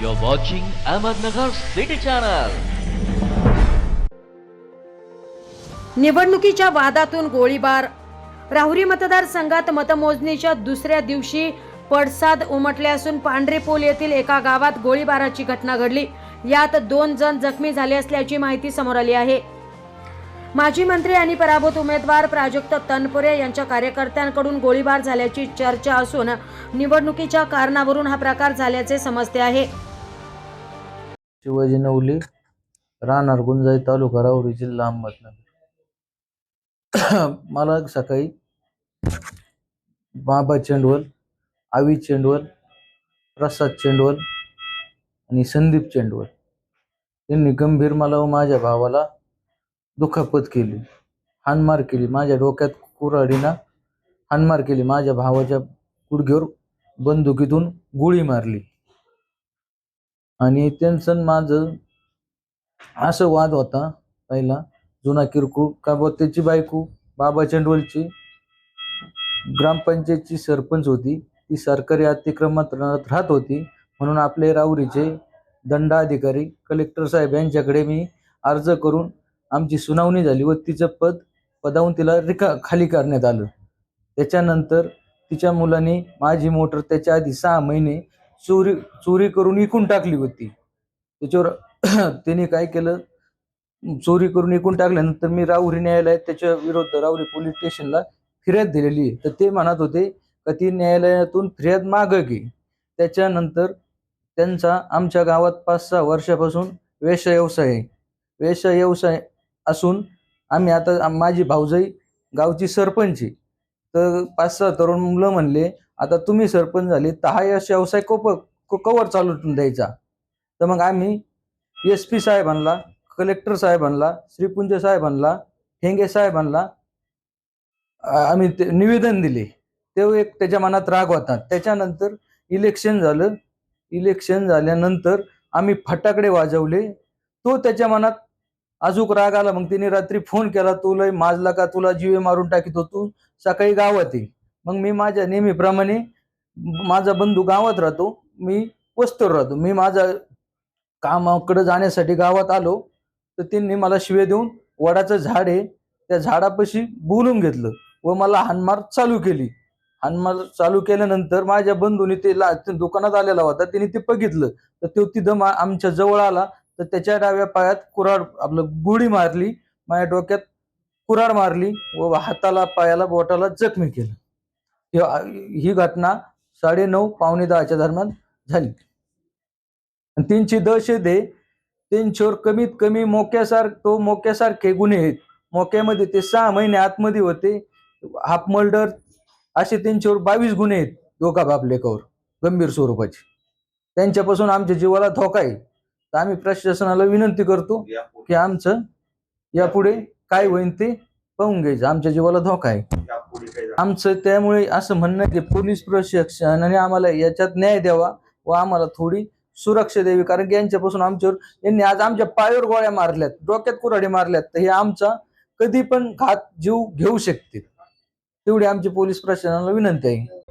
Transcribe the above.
You're watching Ahmednagar City Channel. निवडणुकीच्या वादातून गोळीबार. राहुरी मतदारसंघात मतमोजणीच्या दुसऱ्या दिवशी पडसाद उमटले असून पांढरेपोल येथील एका गावात गोळीबाराची घटना घडली. यात दोन जण जखमी झाले असल्याची माहिती समोर आली आहे. माजी मंत्री आणि पराभूत उमेदवार प्राजक्त तनपुरे यांच्या कार्यकर्त्यांकडून गोळीबार झाल्याची चर्चा असून निवडणुकीच्या कारणावरून हा प्रकार झाल्याचे समजते आहे. शिवाजी नवली राहणार गुंजाई तालुका राहुरी जिल्हा अहमदनगर. मला सकाळी बाबा चेंडवल आवी चेंडवल प्रसाद चेंडवल आणि संदीप चेंडवल यांनी गंभीर मला व माझ्या भावाला दुखापत केली. हानमार केली माझ्या डोक्यात कुऱ्हाडीनं हानमार केली माझ्या भावाच्या गुडघ्यावर बंदुकीतून गोळी मारली. आणि त्यांचं माझं असं वाद होता पहिला जुना किरकोळ का बुवा त्याची बायको बाबा चंडवलची ग्रामपंचायतची सरपंच होती. ती सरकारी अतिक्रमणात राहत होती. म्हणून आपले राऊरीचे दंडाधिकारी कलेक्टर साहेब यांच्याकडे मी अर्ज करून आमची सुनावणी झाली व तिचं पद पदावून तिला रिका खाली करण्यात आलं. त्याच्यानंतर तिच्या मुलाने माझी मोटर त्याच्या आधी सहा महिने चोरी चोरी करून विकून टाकली होती. त्याच्यावर त्याने काय केलं? चोरी करून विकून टाकल्यानंतर मी राहुरी न्यायालयात त्याच्या विरुद्ध राहुरी पोलीस स्टेशनला फिर्याद दिलेली आहे. तर ते म्हणत होते का ती न्यायालयातून फिर्याद मागं घे. त्याच्यानंतर त्यांचा आमच्या गावात पाच सहा वर्षापासून वेश व्यवसाय आहे. वेश व्यवसाय असून आम्ही आता माझी भाऊजाई गावची सरपंच आहे. तर पाच सहा तरुण मुलं म्हणले आता तुम्ही सरपंच झाले तर हा यश व्यवसाय कोप को- कवर चालू द्यायचा. तर मग आम्ही एस पी साहेबांना कलेक्टर साहेबांना श्रीपुंज साहेबांना हेंगे साहेबांना आ- आम्ही ते निवेदन दिले. ते एक त्याच्या मनात राग होता. त्याच्यानंतर इलेक्शन झालं. इलेक्शन झाल्यानंतर आम्ही फटाकडे वाजवले. तो त्याच्या मनात अजूक राग आला. मग तिने रात्री फोन केला तुला माजला का? तुला जीवे मारून टाकीत होतो. सकाळी गावात ये. मग मी माझ्या नेहमीप्रमाणे माझा बंधू गावात राहतो मी वस्तीवर राहतो. मी माझा कामाकडे जाण्यासाठी गावात आलो तर त्यांनी मला शिवे देऊन वडाचं झाड आहे त्या झाडापाशी बोलून घेतलं व मला हानमार चालू केली. हानमार चालू केल्यानंतर माझ्या बंधूने ते ला दुकानात आलेला होता त्याने ते बघितलं. तर तो तिथं मा- आमच्या जवळ आला तर त्याच्या डाव्या पायात कुराड आपलं गुढी मारली माझ्या डोक्यात कुराड मारली व हाताला पायाला बोटाला जखमी केलं. ही- घटना साडे नऊ पावणे दहाच्या दरम्यान झाली. आणि त्यांची दहशत आहे त्यांच्यावर कमीत कमी मोक्यासार तो मोक्यासारखे गुन्हे आहेत. मोक्यामध्ये ते सहा महिने आतमध्ये होते. हाफ मर्डर असे त्यांच्यावर बावीस गुन्हे आहेत दोघा बाप लेखावर गंभीर स्वरूपाचे. त्यांच्यापासून आमच्या जीवाला धोका आहे. तर आम्ही प्रशासनाला विनंती करतो की आमचं यापुढे काय होईल ते पाहून घ्यायचं. आमच्या जीवाला धोका आहे. आमचं त्यामुळे असं म्हणणं आहे की पोलीस प्रशासनाने आम्हाला याच्यात न्याय द्यावा व आम्हाला थोडी सुरक्षा द्यावी. कारण की यांच्यापासून आमच्यावर यांनी आज आमच्या पायावर गोळ्या मारल्यात डोक्यात कुऱ्हाडी मारल्यात. तर हे आमचा कधी पण घात जीव घेऊ शकते तेवढी आमची पोलीस प्रशासनाला विनंती आहे.